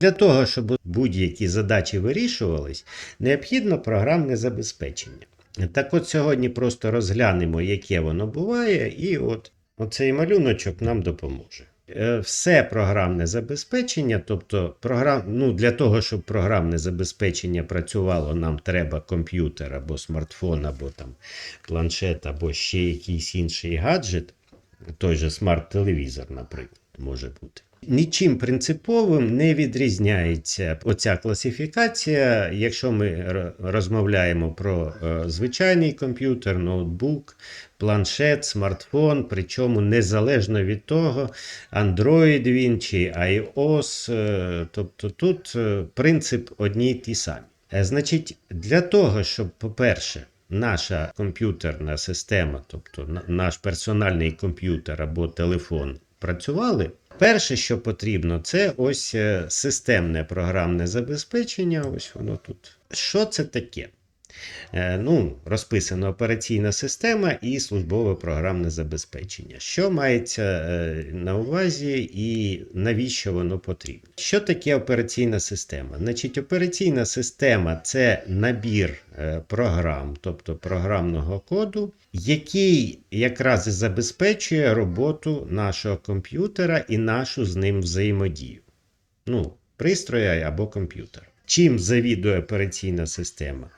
Для того, щоб будь-які задачі вирішувались, необхідно програмне забезпечення. Так от сьогодні просто розглянемо, яке воно буває, і от оцей малюночок нам допоможе. Е, Все програмне забезпечення, тобто програм... ну, для того, щоб програмне забезпечення працювало, нам треба комп'ютер або смартфон, або там планшет, або ще якийсь інший гаджет, той же смарт-телевізор, наприклад, може бути. Нічим принциповим не відрізняється оця класифікація, якщо ми розмовляємо про е, звичайний комп'ютер, ноутбук, планшет, смартфон, причому незалежно від того, Android він чи iOS, е, тобто тут е, принцип одні й ті самі. Значить, для того, щоб, по-перше, наша комп'ютерна система, тобто наш персональний комп'ютер або телефон працювали. Перше, що потрібно, це ось е, системне програмне забезпечення. Ось воно тут. Що це таке? Е, Ну, розписана операційна система і службове програмне забезпечення. Що мається е, на увазі і навіщо воно потрібно? Що таке операційна система? Значить, операційна система це набір е, програм, тобто програмного коду, який якраз і забезпечує роботу нашого комп'ютера і нашу з ним взаємодію. Ну, пристроя або комп'ютера. Чим завідує операційна система?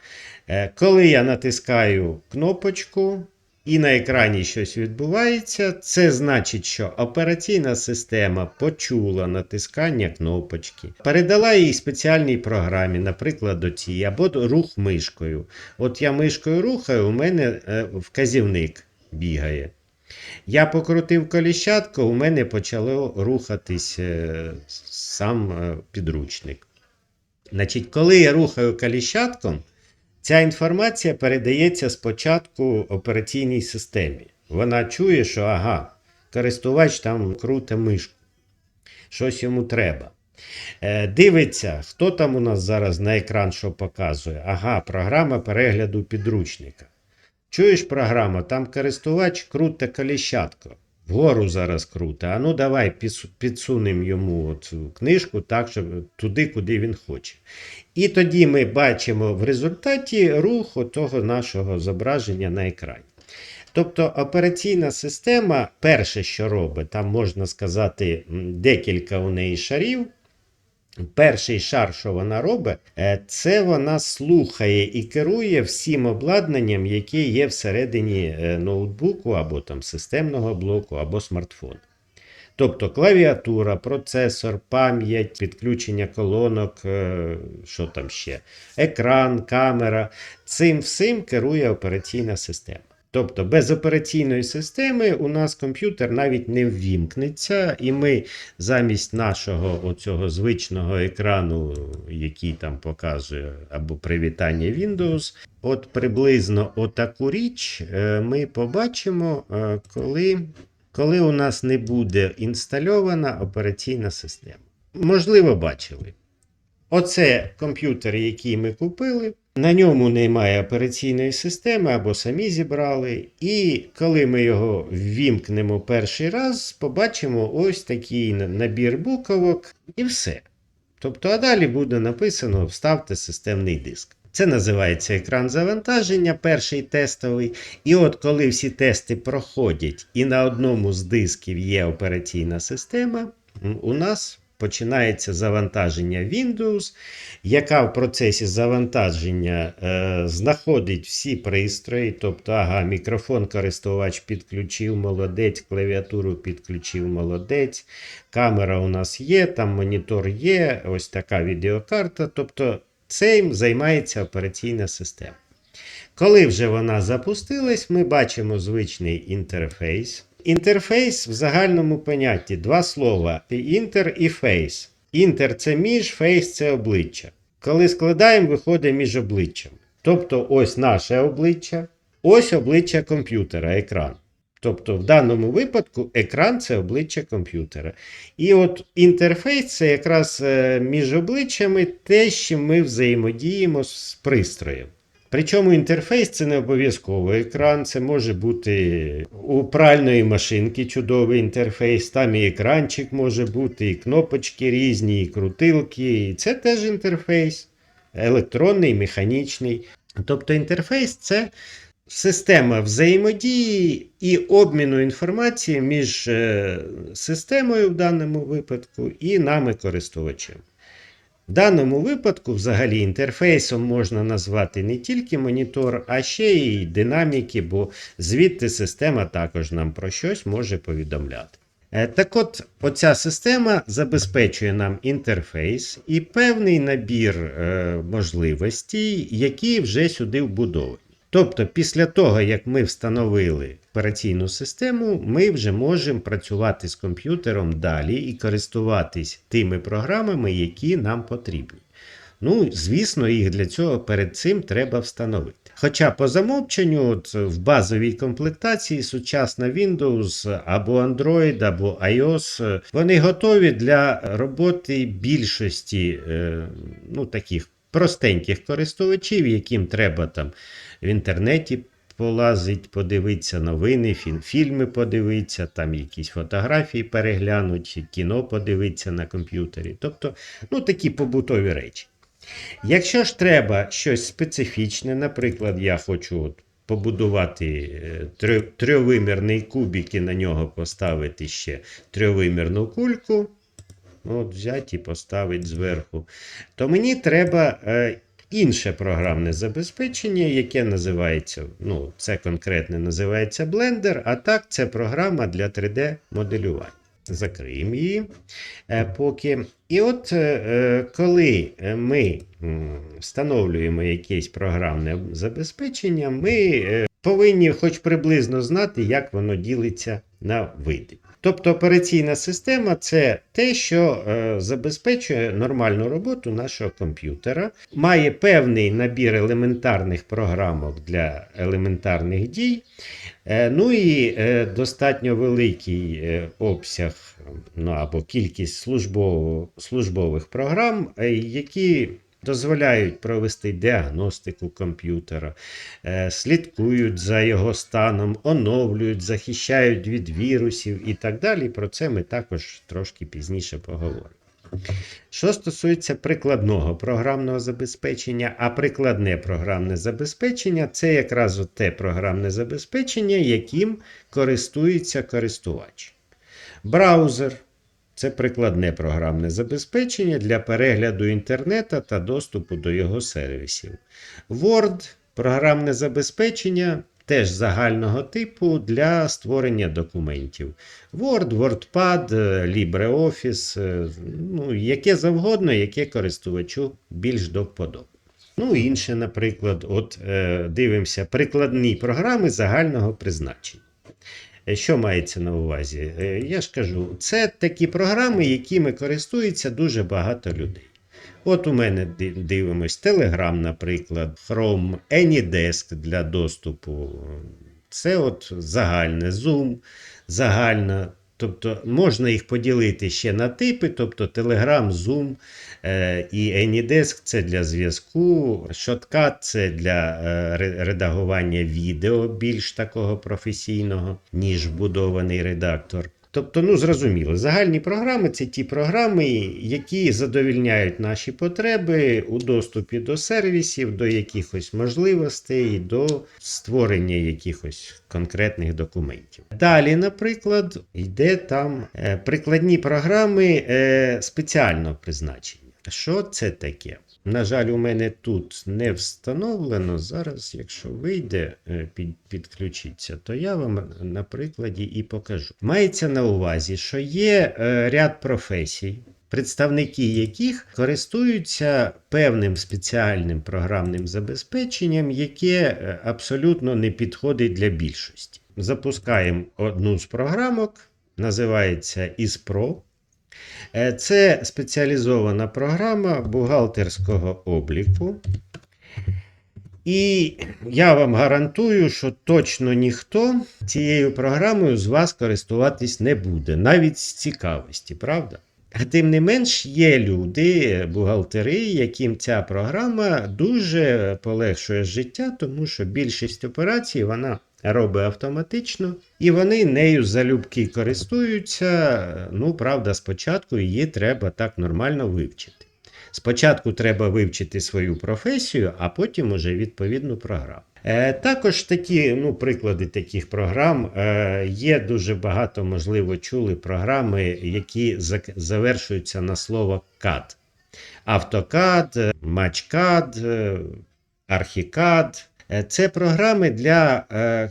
Е, Коли я натискаю кнопочку і на екрані щось відбувається, це значить, що операційна система почула натискання кнопочки, передала їй спеціальній програмі, наприклад, оцій, або рух мишкою. От я мишкою рухаю, у мене е, вказівник бігає. Я покрутив коліщатку, у мене почало рухатись е, сам підручник. Значить, коли я рухаю коліщатком, ця інформація передається спочатку операційній системі. Вона чує, що ага, користувач там круте мишку, щось йому треба. Е, Дивиться, хто там у нас зараз на екран що показує. Ага, програма перегляду підручника. Чуєш програма, там користувач круте коліщатко. Вгору зараз круто. А ну давай підсу- підсунемо йому цю книжку так, щоб туди, куди він хоче. І тоді ми бачимо в результаті рух того нашого зображення на екрані. Тобто операційна система, перше, що робить, там можна сказати декілька у неї шарів. Перший шар, що вона робить, е, це вона слухає і керує всім обладнанням, яке є всередині е, ноутбуку або там системного блоку, або смартфону. Тобто клавіатура, процесор, пам'ять, підключення колонок, е, що там ще, екран, камера. Цим всім керує операційна система. Тобто без операційної системи у нас комп'ютер навіть не ввімкнеться, і ми замість нашого оцього звичного екрану, який там показує або привітання Windows, от приблизно отаку річ е, ми побачимо, е, коли, коли у нас не буде інстальована операційна система. Можливо, бачили. Оце комп'ютер, який ми купили. На ньому немає операційної системи або самі зібрали. І коли ми його ввімкнемо перший раз, побачимо ось такий набір буковок і все. Тобто, а далі буде написано вставте системний диск. Це називається екран завантаження, перший тестовий. І от коли всі тести проходять, і на одному з дисків є операційна система, у нас починається завантаження Windows, яка в процесі завантаження е, знаходить всі пристрої, тобто, ага, мікрофон користувач підключив, молодець, клавіатуру підключив, молодець, камера у нас є, там монітор є, ось така відеокарта. Тобто цим займається операційна система. Коли вже вона запустилась, ми бачимо звичний інтерфейс. Інтерфейс в загальному понятті два слова: інтер і фейс. Інтер це між, фейс це обличчя. Коли складаємо, виходить між обличчям. Тобто, ось наше обличчя, ось обличчя комп'ютера, екран. Тобто, в даному випадку екран це обличчя комп'ютера. І от інтерфейс це якраз е, між обличчями те, що ми взаємодіємо з пристроєм. Причому інтерфейс це не обов'язково екран, це може бути у пральної машинки чудовий інтерфейс, там і екранчик може бути, і кнопочки різні, і крутилки. І це теж інтерфейс. Електронний, механічний. Тобто інтерфейс це система взаємодії і обміну інформації між е, системою в даному випадку і нами користувачем. В даному випадку, взагалі, інтерфейсом можна назвати не тільки монітор, а ще й динаміки, бо звідти система також нам про щось може повідомляти. Е, Так от, оця система забезпечує нам інтерфейс і певний набір е, можливостей, які вже сюди вбудовані. Тобто, після того, як ми встановили операційну систему, ми вже можемо працювати з комп'ютером далі і користуватись тими програмами, які нам потрібні. Ну, звісно, їх для цього перед цим треба встановити. Хоча по замовченню, от в базовій комплектації сучасна Windows або Android, або iOS, вони готові для роботи більшості е, ну, таких простеньких користувачів, яким треба там в інтернеті полазить, подивитися новини, фільми подивитися, там якісь фотографії переглянуть, кіно подивитися на комп'ютері. Тобто, ну, такі побутові речі. Якщо ж треба щось специфічне, наприклад, я хочу от побудувати е, трьо- трьовимірний кубик і на нього поставити ще трьовимірну кульку, от взяти і поставити зверху, то мені треба е, інше програмне забезпечення, яке називається, ну, це конкретне називається Blender, а так це програма для 3D-моделювання. Закриємо її е, поки. І от е, е, коли ми встановлюємо якесь програмне забезпечення, ми повинні хоч приблизно знати, як воно ділиться на види. Тобто операційна система це те, що е, забезпечує нормальну роботу нашого комп'ютера, має певний набір елементарних програмок для елементарних дій, е, ну і е, достатньо великий е, обсяг ну, або кількість службово, службових програм, е, які дозволяють провести діагностику комп'ютера, е, слідкують за його станом, оновлюють, захищають від вірусів і так далі. Про це ми також трошки пізніше поговоримо. Що стосується прикладного програмного забезпечення, а прикладне програмне забезпечення це якраз те програмне забезпечення, яким користується користувач. Браузер це прикладне програмне забезпечення для перегляду інтернету та доступу до його сервісів. Word програмне забезпечення теж загального типу для створення документів. Word, WordPad, е, LibreOffice, е, ну, яке завгодно, яке користувачу більш до вподоби. Ну, інше, наприклад, от е, дивимося, прикладні програми загального призначення. Е, Що мається на увазі? Е, Я ж кажу, це такі програми, якими користується дуже багато людей. От у мене дивимось Telegram, наприклад, Chrome, AnyDesk для доступу. Це от загальне Zoom, загальна. Тобто можна їх поділити ще на типи, тобто Telegram, Zoom е, і AnyDesk це для зв'язку, Shotcut це для е, редагування відео більш такого професійного, ніж вбудований редактор. Тобто, ну зрозуміло, загальні програми це ті програми, які задовільняють наші потреби у доступі до сервісів, до якихось можливостей, до створення якихось конкретних документів. Далі, наприклад, йде там е, прикладні програми е, спеціального призначення. Що це таке? На жаль, у мене тут не встановлено. Зараз, якщо вийде, е, під, підключиться, то я вам на прикладі і покажу. Мається на увазі, що є е, ряд професій, представники яких користуються певним спеціальним програмним забезпеченням, яке е, абсолютно не підходить для більшості. Запускаємо одну з програмок, називається ISPRO. Е, Це спеціалізована програма бухгалтерського обліку. І я вам гарантую, що точно ніхто цією програмою з вас користуватись не буде, навіть з цікавості, правда? Тим не менш є люди, бухгалтери, яким ця програма дуже полегшує життя, тому що більшість операцій вона робить автоматично, і вони нею залюбки користуються. Ну, правда, спочатку її треба так нормально вивчити. Спочатку треба вивчити свою професію, а потім уже відповідну програму. Е, також такі ну, приклади таких програм. Е, є дуже багато, можливо, чули програми, які завершуються на слово CAD. AutoCAD, MatchCAD, ArchiCAD. Е, Це програми для е,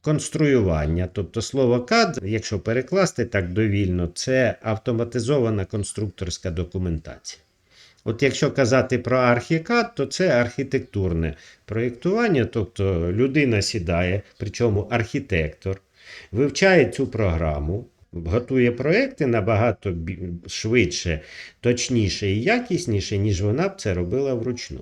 конструювання. Тобто слово CAD, якщо перекласти так довільно, це автоматизована конструкторська документація. От якщо казати про архікад, то це архітектурне проєктування, тобто людина сідає, причому архітектор, вивчає цю програму, готує проекти набагато швидше, точніше і якісніше, ніж вона б це робила вручну.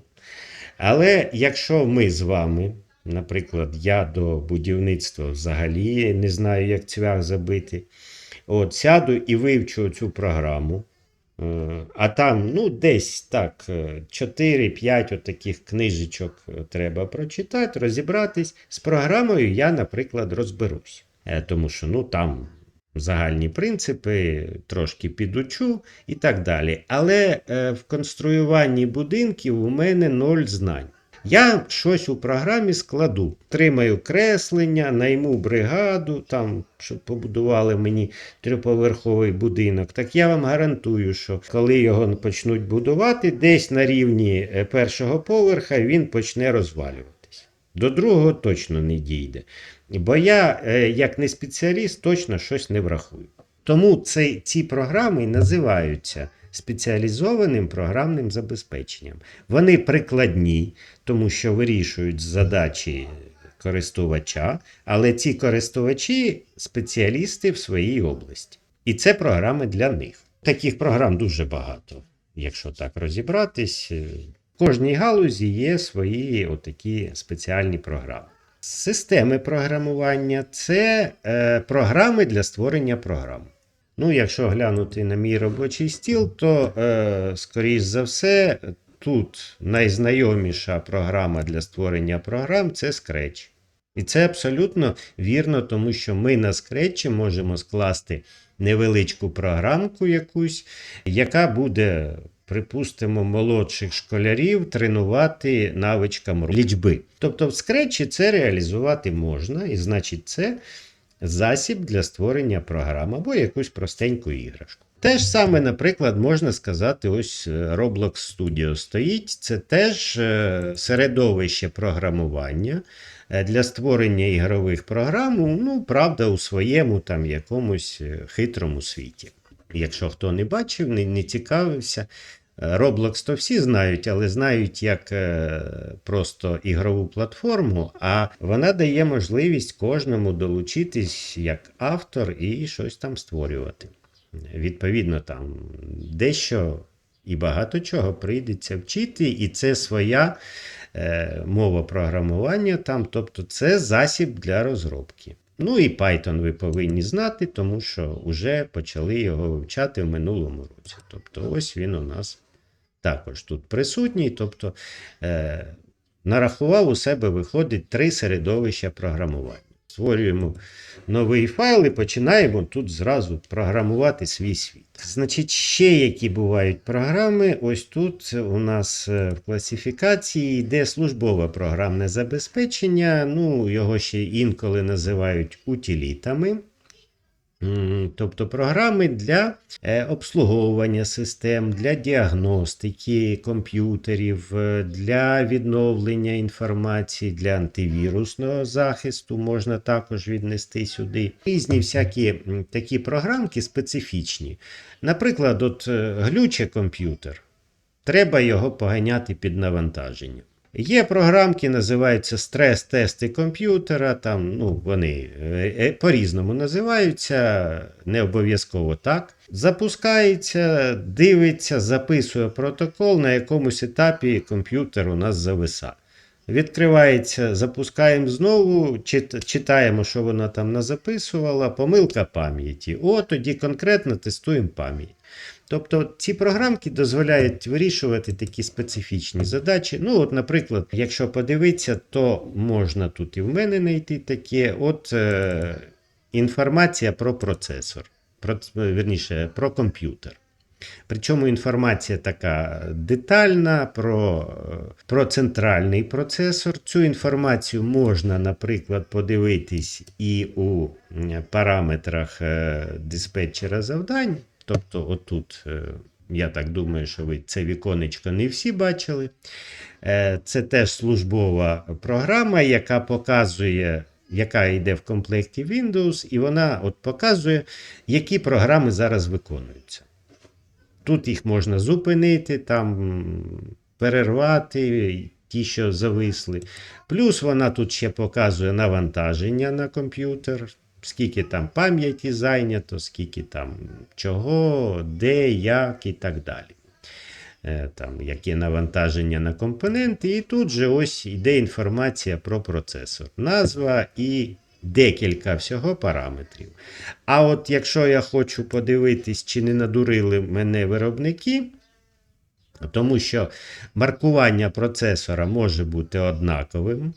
Але якщо ми з вами, наприклад, я до будівництва взагалі не знаю, як цвях забити, от сяду і вивчу цю програму. Е, А там, ну, десь так, 4-5 таких книжечок е, треба прочитати, розібратись. З програмою я, наприклад, розберусь. Е, Тому що ну, там загальні принципи, трошки підучу і так далі. Але е, в конструюванні будинків у мене ноль знань. Я щось у програмі складу, тримаю креслення, найму бригаду, там, щоб побудували мені трьохповерховий будинок. Так я вам гарантую, що коли його почнуть будувати, десь на рівні е, першого поверха він почне розвалюватись. До другого точно не дійде. Бо я, е, як не спеціаліст, точно щось не врахую. Тому цей, ці програми називаються спеціалізованим програмним забезпеченням. Вони прикладні, тому що вирішують задачі користувача, але ці користувачі спеціалісти в своїй області. І це програми для них. Таких програм дуже багато, якщо так розібратись. В кожній галузі є свої отакі спеціальні програми. Системи програмування це е, програми для створення програм. Ну, якщо глянути на мій робочий стіл, то, е, скоріш за все, тут найзнайоміша програма для створення програм це Scratch. І це абсолютно вірно, тому що ми на Scratch можемо скласти невеличку програмку якусь, яка буде, припустимо, молодших школярів тренувати навичкам лічби. Тобто в Scratch це реалізувати можна, і значить, це засіб для створення програм або якусь простеньку іграшку. Те ж саме, наприклад, можна сказати, ось е, Roblox Studio стоїть. Це теж е, середовище програмування е, для створення ігрових програм, ну, правда, у своєму там якомусь хитрому світі. Якщо хто не бачив, не, не цікавився, е, Roblox то всі знають, але знають як е, просто ігрову платформу, а вона дає можливість кожному долучитись як автор і щось там створювати. Відповідно, там дещо і багато чого прийдеться вчити, і це своя е, мова програмування, там, тобто це засіб для розробки. Ну і Python ви повинні знати, тому що вже почали його вивчати в минулому році. Тобто, ось він у нас також тут присутній. Тобто, е, нарахував у себе виходить три середовища програмування. Створюємо новий файл і починаємо тут зразу програмувати свій світ. Значить, ще які бувають програми. Ось тут у нас е, в класифікації йде службове програмне забезпечення. Ну, його ще інколи називають утилітами. Тобто програми для е, обслуговування систем, для діагностики комп'ютерів, е, для відновлення інформації, для антивірусного захисту можна також віднести сюди. Різні всякі такі програмки специфічні. Наприклад, от е, глюче комп'ютер. Треба його поганяти під навантаженням. Є програмки, називаються стрес-тести комп'ютера. Там ну, вони е, е, по-різному називаються, не обов'язково так. Запускається, дивиться, записує протокол, на якомусь етапі комп'ютер у нас зависа. Відкривається, запускаємо знову, читаємо, що вона там назаписувала, помилка пам'яті. О, тоді конкретно тестуємо пам'ять. Тобто ці програмки дозволяють вирішувати такі специфічні задачі. Ну, от, наприклад, якщо подивитися, то можна тут і в мене знайти таке. От е, інформація про процесор, про, верніше, про комп'ютер. Причому інформація така детальна про, е, про центральний процесор. Цю інформацію можна, наприклад, подивитись і у параметрах е, диспетчера завдань. Тобто, отут, е, я так думаю, що ви це віконечко не всі бачили. Е, Це теж службова програма, яка показує. Яка йде в комплекті Windows, і вона от показує, які програми зараз виконуються. Тут їх можна зупинити, там перервати ті, що зависли. Плюс вона тут ще показує навантаження на комп'ютер, скільки там пам'яті зайнято, скільки там чого, де, як і так далі. Е, Там, яке навантаження на компоненти, і тут же ось йде інформація про процесор. Назва і декілька всього параметрів. А от якщо я хочу подивитись, чи не надурили мене виробники, тому що маркування процесора може бути однаковим,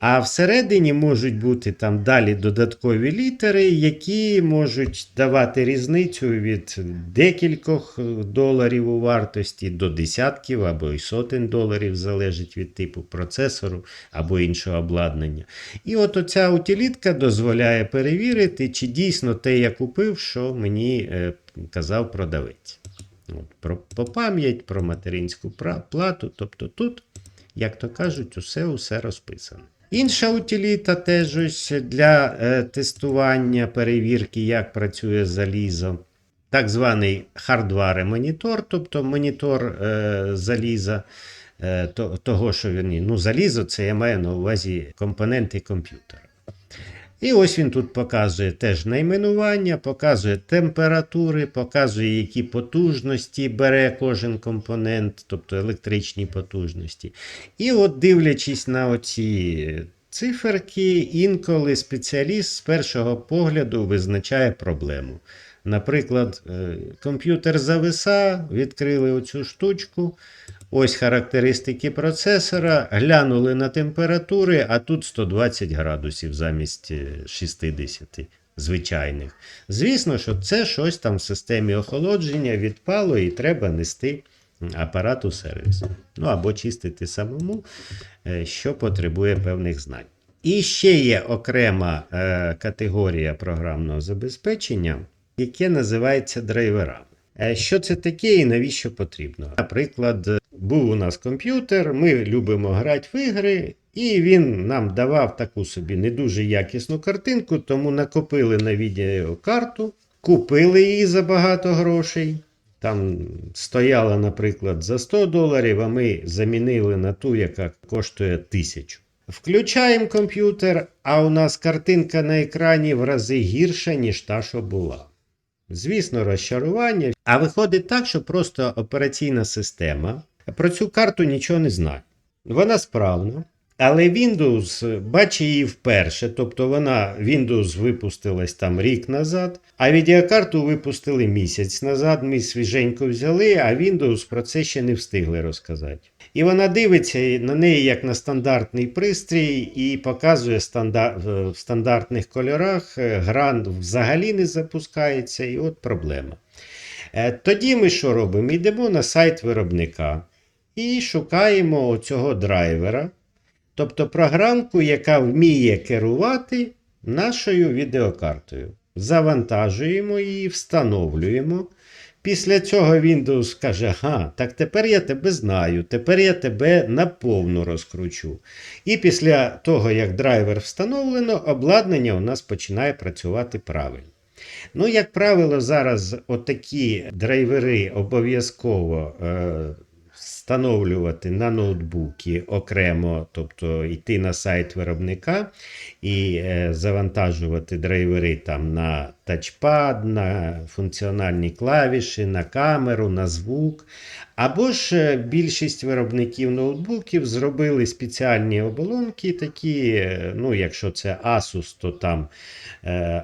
а всередині можуть бути там далі додаткові літери, які можуть давати різницю від декількох доларів у вартості до десятків або й сотень доларів, залежить від типу процесору або іншого обладнання. І от оця утилітка дозволяє перевірити, чи дійсно те я купив, що мені е, казав продавець. От, про, по пам'ять, про материнську плату. Тобто тут, як то кажуть, усе усе розписано. Інша утиліта теж ось для е, тестування, перевірки, як працює залізо. Так званий хардваре монітор, тобто монітор е, заліза, е, то, того, що він, ну, залізо, це я маю на увазі компоненти комп'ютера. І ось він тут показує теж найменування, показує температури, показує, які потужності бере кожен компонент, тобто електричні потужності. І от дивлячись на оці циферки, інколи спеціаліст з першого погляду визначає проблему. Наприклад, е, комп'ютер зависа, відкрили оцю штучку. Ось характеристики процесора, глянули на температури, а тут 120 градусів замість е, 60 звичайних. Звісно, що це щось там в системі охолодження відпало і треба нести апарату сервісу. Ну або чистити самому, е, що потребує певних знань. І ще є окрема е, категорія програмного забезпечення, яке називається драйверами. Е, Що це таке і навіщо потрібно? Наприклад, був у нас комп'ютер, ми любимо грати в ігри, і він нам давав таку собі не дуже якісну картинку, тому накопили на відеокарту, купили її за багато грошей. Там стояла, наприклад, за 100 доларів, а ми замінили на ту, яка коштує 1000. Включаємо комп'ютер, а у нас картинка на екрані в рази гірша, ніж та, що була. Звісно, розчарування. А виходить так, що просто операційна система про цю карту нічого не знає. Вона справна, але Windows бачить її вперше, тобто вона Windows випустилась там рік назад, а відеокарту випустили місяць назад. Ми свіженько взяли, а Windows про це ще не встигли розказати. І вона дивиться на неї як на стандартний пристрій і показує стандар... в стандартних кольорах. Е, Гра взагалі не запускається, і от проблема. Е, Тоді ми що робимо? Йдемо на сайт виробника і шукаємо цього драйвера, тобто програмку, яка вміє керувати нашою відеокартою. Завантажуємо її, встановлюємо. Після цього Windows каже: ага, так тепер я тебе знаю, тепер я тебе наповну розкручу. І після того, як драйвер встановлено, обладнання у нас починає працювати правильно. Ну, як правило, зараз отакі драйвери обов'язково е, встановлювати на ноутбуки окремо, тобто йти на сайт виробника і е, завантажувати драйвери там на тачпад, на функціональні клавіші, на камеру, на звук. Або ж е, більшість виробників ноутбуків зробили спеціальні оболонки, такі, е, ну, якщо це Asus, то там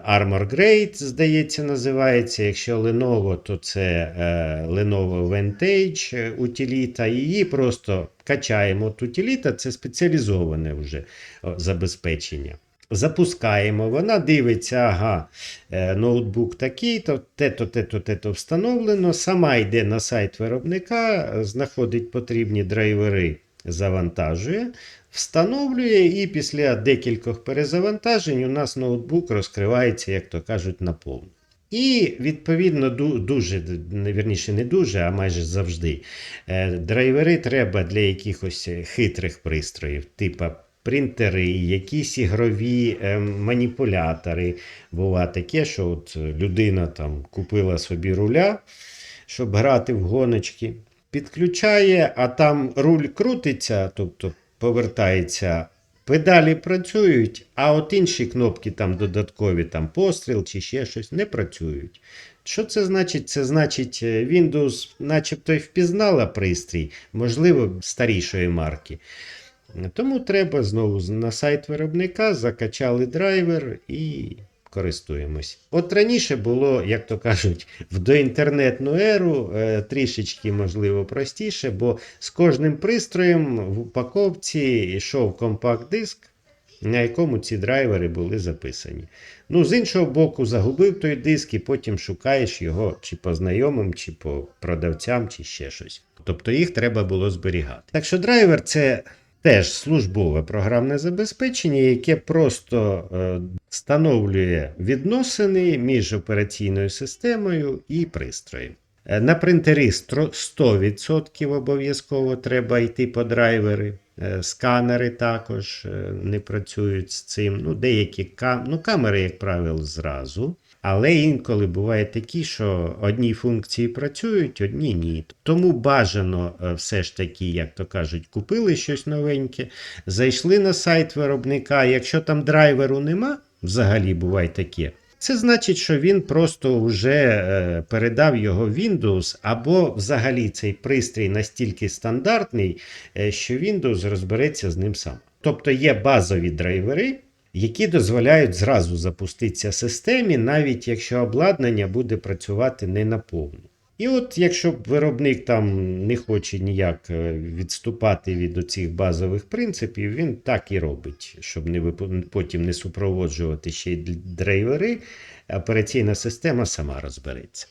Armor Grade, здається, називається. Якщо Lenovo, то це Lenovo Vantage утиліта. Її просто качаємо. От утиліта це спеціалізоване вже забезпечення. Запускаємо, вона дивиться, ага, е, ноутбук такий, то те-то, те-то, те-то встановлено. Сама йде на сайт виробника, е, знаходить потрібні драйвери, завантажує, встановлює, і після декількох перезавантажень у нас ноутбук розкривається, як то кажуть, наповну. І відповідно дуже, не, вірніше, не дуже, а майже завжди. е, Драйвери треба для якихось хитрих пристроїв, типа принтери, якісь ігрові е, маніпулятори. Бува таке, що от людина там купила собі руля, щоб грати в гоночки, підключає, а там руль крутиться, тобто повертається. Педалі працюють, а от інші кнопки, там додаткові, там постріл чи ще щось, не працюють. Що це значить? Це значить, е, Windows начебто й впізнала пристрій, можливо, старішої марки. Тому треба знову на сайт виробника, закачали драйвер і користуємось. От раніше було, як то кажуть, в доінтернетну еру е, трішечки, можливо, простіше, бо з кожним пристроєм в упаковці йшов компакт-диск, на якому ці драйвери були записані. Ну, з іншого боку, загубив той диск і потім шукаєш його чи по знайомим, чи по продавцям, чи ще щось. Тобто їх треба було зберігати. Так що драйвер це теж службове програмне забезпечення, яке просто е, встановлює відносини між операційною системою і пристроєм. Е, На принтері 100% обов'язково треба йти по драйвери. Е, Сканери також не працюють з цим. Ну, деякі кам... ну, камери, як правило, зразу. Але інколи буває такі, що одні функції працюють, одні ні. Тому бажано е, все ж таки, як то кажуть, купили щось новеньке, зайшли на сайт виробника. Якщо там драйверу нема, взагалі буває таке. Це значить, що він просто вже е, передав його Windows, або взагалі цей пристрій настільки стандартний, е, що Windows розбереться з ним сам. Тобто є базові драйвери, які дозволяють зразу запуститися системі, навіть якщо обладнання буде працювати не наповну. І от якщо виробник там не хоче ніяк е, відступати від оцих базових принципів, він так і робить, щоб не вип- потім не супроводжувати ще й драйвери, операційна система сама розбереться.